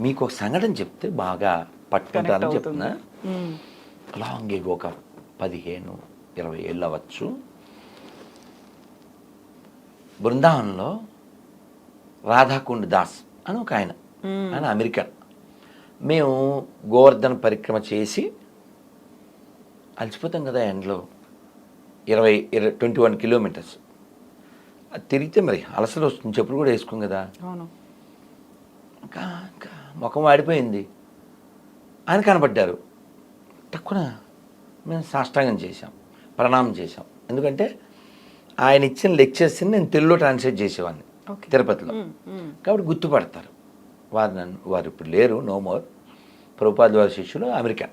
మీకు ఒక సంఘటన చెప్తే బాగా పట్టుకుంటారని చెప్తున్నా. లాంగ్ ఏగో ఒక పదిహేను ఇరవై ఏళ్ళు అవ్వచ్చు. బృందావనంలో రాధాకుండ్ దాస్ అని ఒక ఆయన. ఆయన అమెరికన్. మేము గోవర్ధన పరిక్రమ చేసి అలసిపోతాం కదా ఎండలో. ఇరవై ఇరవై ట్వంటీ వన్ కిలోమీటర్స్. అది తిరిగితే మరి అలసలు వస్తుంది. చెప్పులు కూడా వేసుకోం కదా. అవును. ఇంకా ఇంకా ముఖం వాడిపోయింది ఆయన కనపడ్డారు. తక్కువ మేము సాష్టాంగం చేశాం ప్రణామం చేశాం. ఎందుకంటే ఆయన ఇచ్చిన లెక్చర్స్ని నేను తెలుగులో ట్రాన్స్లేట్ చేసేవాడిని తిరుపతిలో. కాబట్టి గుర్తుపడతారు. వారు నన్ను వారు ఇప్పుడు లేరు నో మోర్. ప్రభుపాద్ వారి శిష్యులు అమెరికన్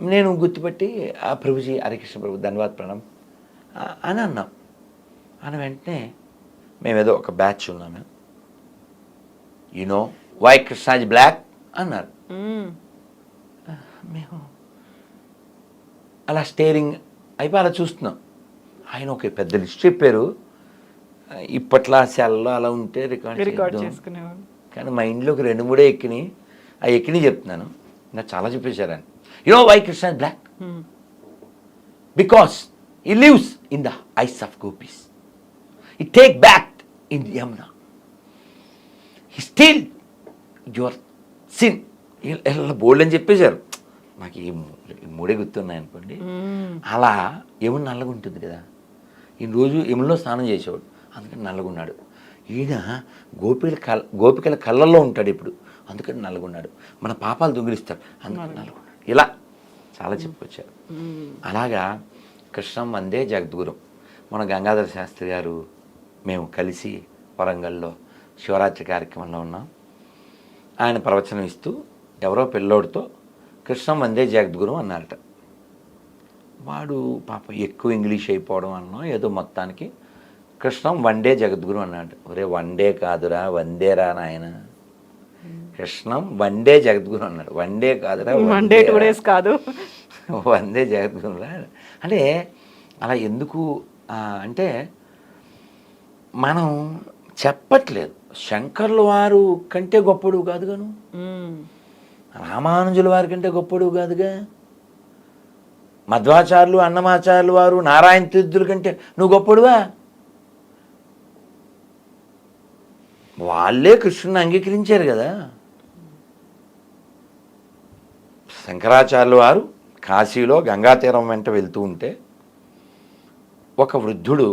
నేను గుర్తుపట్టి ఆ ప్రభుజీ హరికృష్ణ ప్రభు ధన్యవాద్ ప్రణం అని అన్నాం. అని వెంటనే మేము ఏదో ఒక బ్యాచ్ ఉన్నాం మేము you know why Krishnaji black అన్నారు మ్మ్. అలా స్టేరింగ్ అయిపోయి అలా చూస్తున్నాం. ఆయన ఒక పెద్ద లిస్ట్ చెప్పారు. ఇప్పట్లో సెల్లో అలా ఉంటే రికార్డ్. చేసుకునేవాడు. కానీ మా ఇంట్లోకి రెండు మూడే ఎక్కినాయి. ఆ ఎక్కినాయి చెప్తున్నాను. నాకు చాలా చెప్పేశారు ఆయన. You know why Krishna black. Because he lives in the eyes of gopis he take back in Yamuna he still your sin ఇలా బోల్డ్ అని చెప్పేశారు. నాకు ఈ మూడే గుర్తున్నాయి అనుకోండి. అలా యమున నల్లగా ఉంటుంది కదా. ఈ రోజు స్నానం చేసేవాడు. అందుకని నల్లగున్నాడు. ఈయన గోపికల కల్ గోపికల కళ్ళల్లో ఉంటాడు ఇప్పుడు. అందుకని నల్లగున్నాడు. మన పాపాలు దొంగిలిస్తాడు. అందుకని నల్లగున్నాడు. ఇలా చాలా చెప్పుకొచ్చారు. అలాగా కృష్ణం వందే జగద్గురం. మన గంగాధర శాస్త్రి గారు మేము కలిసి వరంగల్లో శివరాత్రి కార్యక్రమంలో ఉన్నాం. ఆయన ప్రవచనం ఇస్తూ ఎవరో పిల్లోడితో కృష్ణం వందే జగద్గురం అన్నారట. వాడు పాప ఎక్కువ ఇంగ్లీష్ అయిపోవడం అన్నో ఏదో మొత్తానికి కృష్ణం వన్డే జగద్గురు అన్నాడు. ఒరే వన్డే కాదురా వందేరా నాయన. కృష్ణం వన్డే జగద్గురు అన్నాడు. వన్డే కాదురా వన్ డే టూ. డేస్ కాదు. వందే జగద్గురురా అంటే అలా ఎందుకు అంటే మనం చెప్పట్లేదు. శంకర్ల వారు కంటే గొప్పడు కాదుగాను. రామానుజుల వారి కంటే గొప్పడు కాదుగా. మధ్వాచార్యులు అన్నమాచార్యులు వారు నారాయణ తీర్థుల కంటే నువ్వు గొప్పడువా? వాళ్ళే కృష్ణుని అంగీకరించారు కదా. శంకరాచార్యుల వారు కాశీలో గంగా తీరం వెంట వెళ్తూ ఉంటే ఒక వృద్ధుడు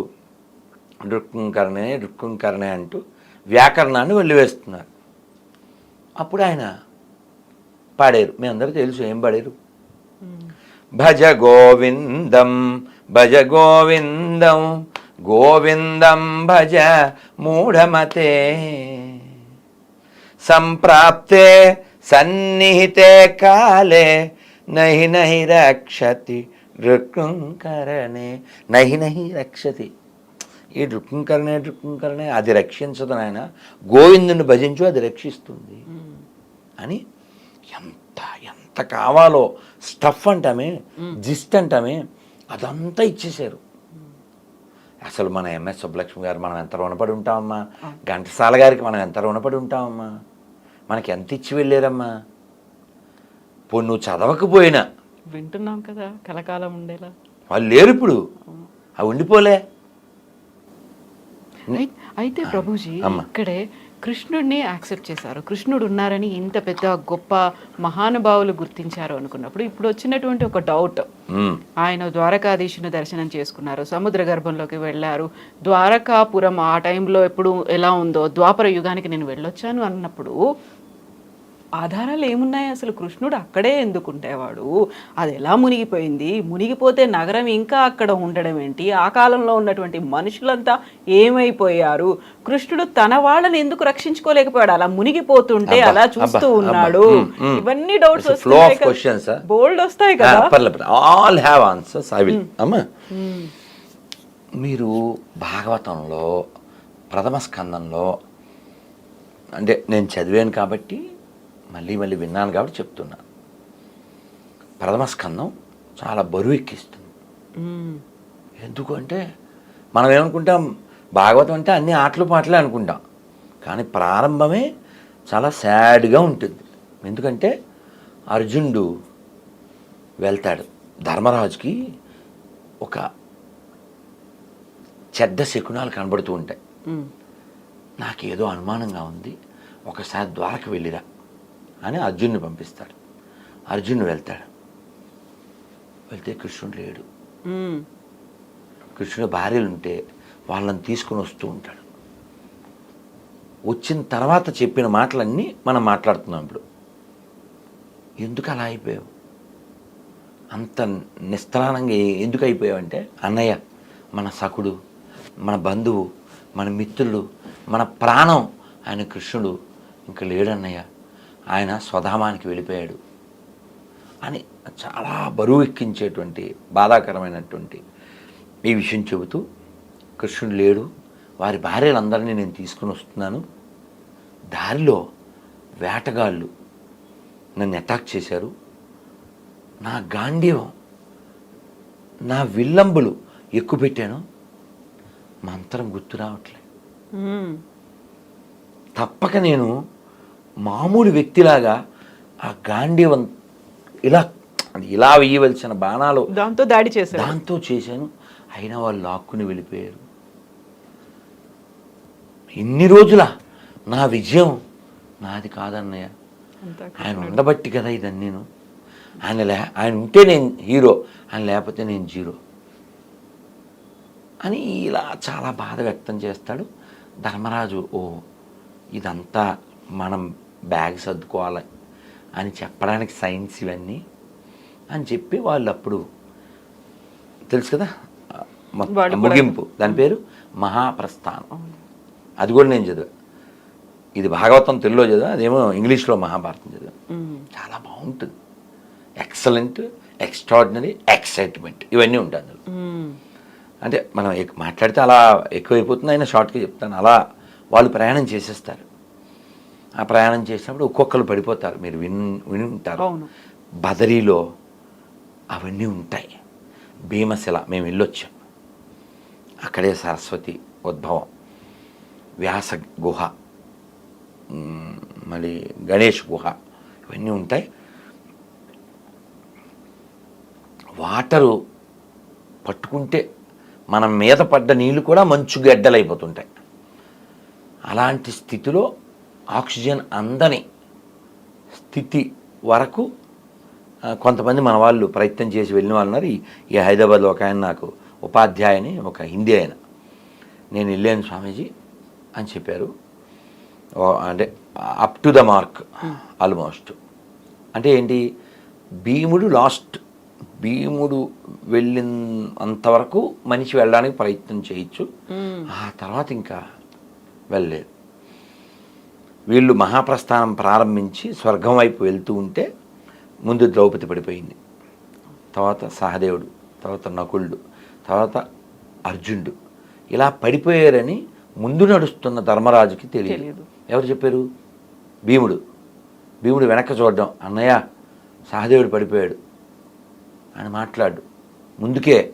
రుక్కుంకరణే రుక్కుంకరణే అంటూ వ్యాకరణాన్ని వెళ్ళివేస్తున్నారు అప్పుడు ఆయన పాడారు. మీ అందరూ తెలుసు ఏం పాడారు? భజ గోవిందం భజ గోవిందం గోవిందం భజ మూఢమతే. సంప్రాప్తే సన్నిహితే కాలే నహి నహి రక్షతి రుక్కుంకరణే. నహి నహి రక్షతి. ఈ రుక్కుంకరణే రుక్కుంకరణే అది రక్షించదు నాయన గోవిందుని భజించు అది రక్షిస్తుంది. అని ఎంత ఎంత కావాలో స్టఫ్ అంటామే జిస్ట్ అంటామే అదంతా ఇచ్చేశారు. అసలు మన ఎంఎస్ సుబ్బలక్ష్మి గారు మనం ఎంత రుణపడి ఉంటామమ్మా? ఘంటసాల గారికి మనం ఎంత రుణపడి ఉంటామమ్మా? మనకి ఎంత ఇచ్చి వెళ్ళారమ్మా పోనీ నువ్వు చదవకపోయినా. వింటున్నాం కదా కలకాలం ఉండేలా. వాళ్ళు లేరు ఇప్పుడు. అవి ఉండిపోలే. అయితే ప్రభుజీ అమ్మ. ఇక్కడే కృష్ణుడిని యాక్సెప్ట్ చేశారు. కృష్ణుడు ఉన్నారని ఇంత పెద్ద గొప్ప మహానుభావులు గుర్తించారు అనుకున్నప్పుడు ఇప్పుడు వచ్చినటువంటి ఒక డౌట్ ఉమ్, ఆయన ద్వారకాధీశుని దర్శనం చేసుకున్నారు. సముద్ర గర్భంలోకి వెళ్ళారు. ద్వారకాపురం ఆ టైంలో ఎప్పుడు ఎలా ఉందో ద్వాపర యుగానికి నేను వెళ్ళొచ్చాను అన్నప్పుడు ఆధారాలు ఏమున్నాయి అసలు? కృష్ణుడు అక్కడే ఎందుకు ఉండేవాడు అది ఎలా మునిగిపోయింది? మునిగిపోతే నగరం ఇంకా అక్కడ ఉండడం ఏంటి? ఆ కాలంలో ఉన్నటువంటి మనుషులంతా ఏమైపోయారు? కృష్ణుడు తన వాళ్ళని ఎందుకు రక్షించుకోలేకపోయాడు? అలా మునిగిపోతుంటే అలా చూస్తూ ఉన్నాడు. ఇవన్నీ డౌట్స్ huh? బోల్డ్ వస్తాయి కదా. All have answers I will అమ్మా. మ్మ్. మీరు భాగవతంలో ప్రథమ స్కందంలో అంటే నేను చదివాను కాబట్టి మళ్ళీ మళ్ళీ విన్నాను కాబట్టి చెప్తున్నా. ప్రథమ స్కందం చాలా బరువు ఎక్కిస్తుంది. ఎందుకు అంటే మనం ఏమనుకుంటాం? భాగవతం అంటే అన్ని ఆటలు పాటలే అనుకుంటాం. కానీ ప్రారంభమే చాలా సాడ్గా ఉంటుంది. ఎందుకంటే అర్జునుడు వెళ్తాడు. ధర్మరాజుకి ఒక చెడ్డ శకునాలు కనబడుతూ ఉంటాయి. నాకేదో అనుమానంగా ఉంది. ఒకసారి ద్వారక వెళ్ళిరా. అని అర్జున్ని పంపిస్తాడు. అర్జున్ వెళ్తాడు. వెళ్తే కృష్ణుడు లేడు. కృష్ణుడు భార్యలు ఉంటే వాళ్ళని తీసుకుని వస్తూ ఉంటాడు. వచ్చిన తర్వాత చెప్పిన మాటలన్నీ మనం మాట్లాడుతున్నాం ఇప్పుడు. ఎందుకు అలా అయిపోయావు? అంత నిస్త్రాణంగా ఏ- ఎందుకు అయిపోయావంటే అన్నయ్య మన సకుడు మన బంధువు మన మిత్రుడు మన ప్రాణం ఆయన కృష్ణుడు ఇంక లేడన్నయ్య. ఆయన స్వధామానికి వెళ్ళిపోయాడు. అని చాలా బరువు ఎక్కించేటువంటి బాధాకరమైనటువంటి ఈ విషయం చెబుతూ కృష్ణుడు లేడు. వారి భార్యలందరినీ నేను తీసుకుని వస్తున్నాను. దారిలో వేటగాళ్ళు నన్ను అటాక్ చేశారు. నా గాంధీవం నా విల్లంబులు ఎక్కువ పెట్టాను మంత్రం గుర్తు రావట్లే. ఉమ్. తప్పక నేను మామూలు వ్యక్తిలాగా ఆ గాంధీవం ఇలా ఇలా వేయవలసిన బాణాలు దాంతో దాడి చేశారు. దాంతో చేశాను. అయినా వాళ్ళు లాక్కుని వెళ్ళిపోయారు. ఇన్ని రోజుల నా విజయం నాది కాదన్నయ్య. ఆయన ఉండబట్టి కదా ఇదని నేను ఆయన లే ఆయన ఉంటే నేను హీరో ఆయన లేకపోతే నేను జీరో అని ఇలా చాలా బాధ వ్యక్తం చేస్తాడు. ధర్మరాజు ఓ ఇదంతా మనం బ్యాగ్ సర్దుకోవాలి అని చెప్పడానికి సైన్స్ ఇవన్నీ అని చెప్పి వాళ్ళు అప్పుడు తెలుసు కదా? ముగింపు. దాని పేరు మహాప్రస్థానం. అది కూడా నేను చదివా. ఇది భాగవతం తెలుగులో చదివా అదేమో ఇంగ్లీష్లో మహాభారతం చదివా. చాలా బాగుంటుంది. ఎక్సలెంట్ ఎక్స్ట్రాడినరీ ఎక్సైట్మెంట్ ఇవన్నీ ఉంటాయి అందులో. అంటే మనం మాట్లాడితే అలా ఎక్కువైపోతుంది అయినా షార్ట్గా చెప్తాను. అలా వాళ్ళు ప్రయాణం చేసేస్తారు. ఆ ప్రయాణం చేసినప్పుడు ఒక్కొక్కరు పడిపోతారు. మీరు విన్ విని ఉంటారు. బదరీలో అవన్నీ ఉంటాయి. భీమశిల మేము వెళ్ళొచ్చాం. అక్కడే సరస్వతి ఉద్భవం. వ్యాస గుహ. మళ్ళీ గణేష్ గుహ. ఇవన్నీ ఉంటాయి. వాటరు పట్టుకుంటే మన మీద పడ్డ నీళ్ళు కూడా మంచు గడ్డలైపోతుంటాయి. అలాంటి స్థితిలో ఆక్సిజన్ అందని స్థితి వరకు కొంతమంది మన వాళ్ళు ప్రయత్నం చేసి వెళ్ళిన వాళ్ళు ఉన్నారు. ఈ- హైదరాబాద్లో ఒక ఆయన నాకు ఉపాధ్యాయుని ఒక హిందీ ఆయన. నేను వెళ్ళాను స్వామీజీ అని చెప్పారు. అంటే up to the mark almost. అంటే ఏంటి? భీముడు లాస్ట్ భీముడు వెళ్ళిన అంతవరకు మనిషి వెళ్ళడానికి ప్రయత్నం చేయొచ్చు. ఆ తర్వాత ఇంకా వెళ్ళలేదు. వీళ్ళు మహాప్రస్థానం ప్రారంభించి స్వర్గం వైపు వెళ్తూ ఉంటే ముందు ద్రౌపది పడిపోయింది. తర్వాత సహదేవుడు తర్వాత నకులుడు తర్వాత అర్జునుడు. ఇలా పడిపోయారని ముందు నడుస్తున్న ధర్మరాజుకి తెలియదు. ఎవరు చెప్పారు? భీముడు. భీముడు వెనక్కి చూడడం అన్నయ్య సహదేవుడు పడిపోయాడు. అని మాట్లాడు. ముందుకే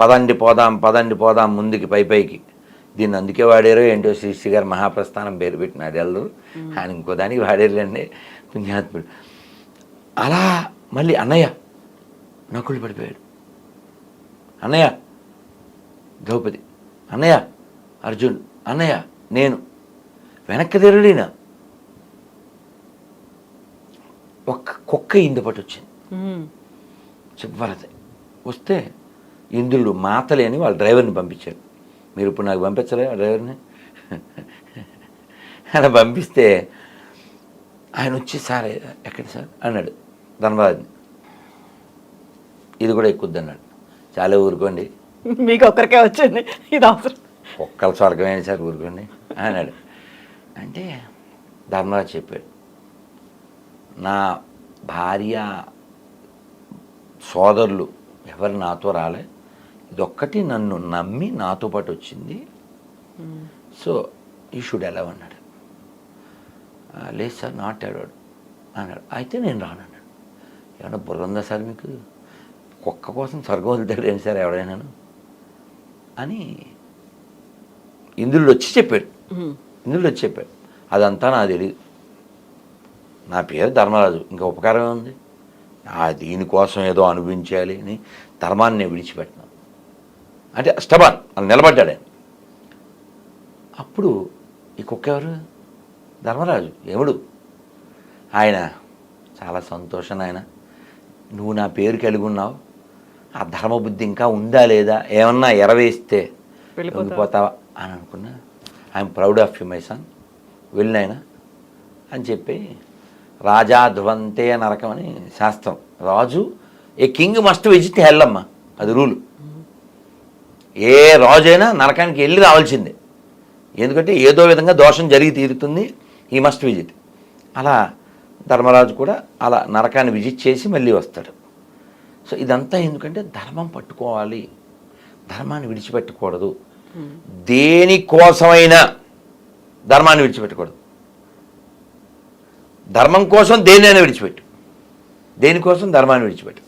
పదండి పోదాం పదండి పోదాం ముందుకి పై పైకి. దీన్ని అందుకే వాడారో ఏంటో శ్రీశ్రీ గారు మహాప్రస్థానం పేరు పెట్టినాడు ఎల్లరు ఆయన ఇంకో దానికి వాడారులేండి. పుణ్యాత్ముడు. అలా మళ్ళీ అన్నయ్య నకులు పడిపోయాడు. అన్నయ్య ద్రౌపది. అన్నయ్య అర్జున్. అన్నయ్య నేను. వెనక్కి తిరగలేనా? ఒక్క కుక్క ఇందు పట్టు వచ్చింది. ఉమ్. చివరిది. వస్తే ఇంద్రుడు మాతలే అని వాళ్ళ డ్రైవర్ని పంపించారు. మీరు ఇప్పుడు నాకు పంపించలే ఆ డ్రైవర్ని? అలా పంపిస్తే ఆయన వచ్చి సార్ ఎక్కడ సార్ అన్నాడు ధనరాజుని. ఇది కూడా ఎక్కుద్ది అన్నాడు. చాలా ఊరుకోండి. మీకు ఒక్కరికే వచ్చింది ఇది అవసరం. ఒక్కల స్వర్గమైన సార్ ఊరుకోండి అన్నాడు. అంటే ధర్మరాజు చెప్పాడు నా భార్య సోదరులు ఎవరు నాతో రాలే ఇదొక్కటి నన్ను నమ్మి నాతో పాటు వచ్చింది. సో ఈ షుడ్ ఎలా అన్నాడు. "ఆ, లేదు సార్ నాట్ అడాడు అన్నాడు. అయితే నేను రానన్నాడు ఏమన్నా బుర్ర ఉందా సార్ మీకు? కుక్క కోసం స్వర్గం వదులుతాడు ఏంటి సార్ ఎవడైనాను అని ఇంద్రుడు వచ్చి చెప్పాడు. ఉమ్. ఇంద్రుడు వచ్చి చెప్పాడు. అదంతా నాకు తెలియదు నా పేరు ధర్మరాజు. ఇంకా ఉపకారం ఉంది దీనికోసం ఏదో అనుభవించాలి అని ధర్మాన్ని నేను విడిచిపెట్టినాను అంటే స్టబాన్ అని నిలబడ్డాడు. ఆయన అప్పుడు ఈ కుక్క ఎవరు? ధర్మరాజు ఎముడు ఆయన చాలా సంతోషం ఆయన. నువ్వు నా పేరు కలిగి ఉన్నావు. ఆ ధర్మబుద్ధి ఇంకా ఉందా లేదా? ఏమన్నా ఎరవేస్తే వెళ్ళిపోతావా? అని అనుకున్నా. I'm proud of you my son వెళ్ళినాయన అని చెప్పి రాజా ధ్రువంతే నరకం అని శాస్త్రం. రాజు ఏ కింగ్ మస్ట్ విజిట్ హెల్లమ్మ అది రూలు. ఏ రాజు అయినా నరకానికి వెళ్ళి రావాల్సిందే. ఎందుకంటే ఏదో విధంగా దోషం జరిగి తీరుతుంది. ఈ మస్ట్ విజిట్ అలా ధర్మరాజు కూడా అలా నరకాన్ని విజిట్ చేసి మళ్ళీ వస్తాడు. సో ఇదంతా ఎందుకంటే ధర్మం పట్టుకోవాలి. ధర్మాన్ని విడిచిపెట్టకూడదు. దేనికోసమైనా ధర్మాన్ని విడిచిపెట్టకూడదు. ధర్మం కోసం దేన్నైనా విడిచిపెట్టు. దేనికోసం ధర్మాన్ని విడిచిపెట్టు.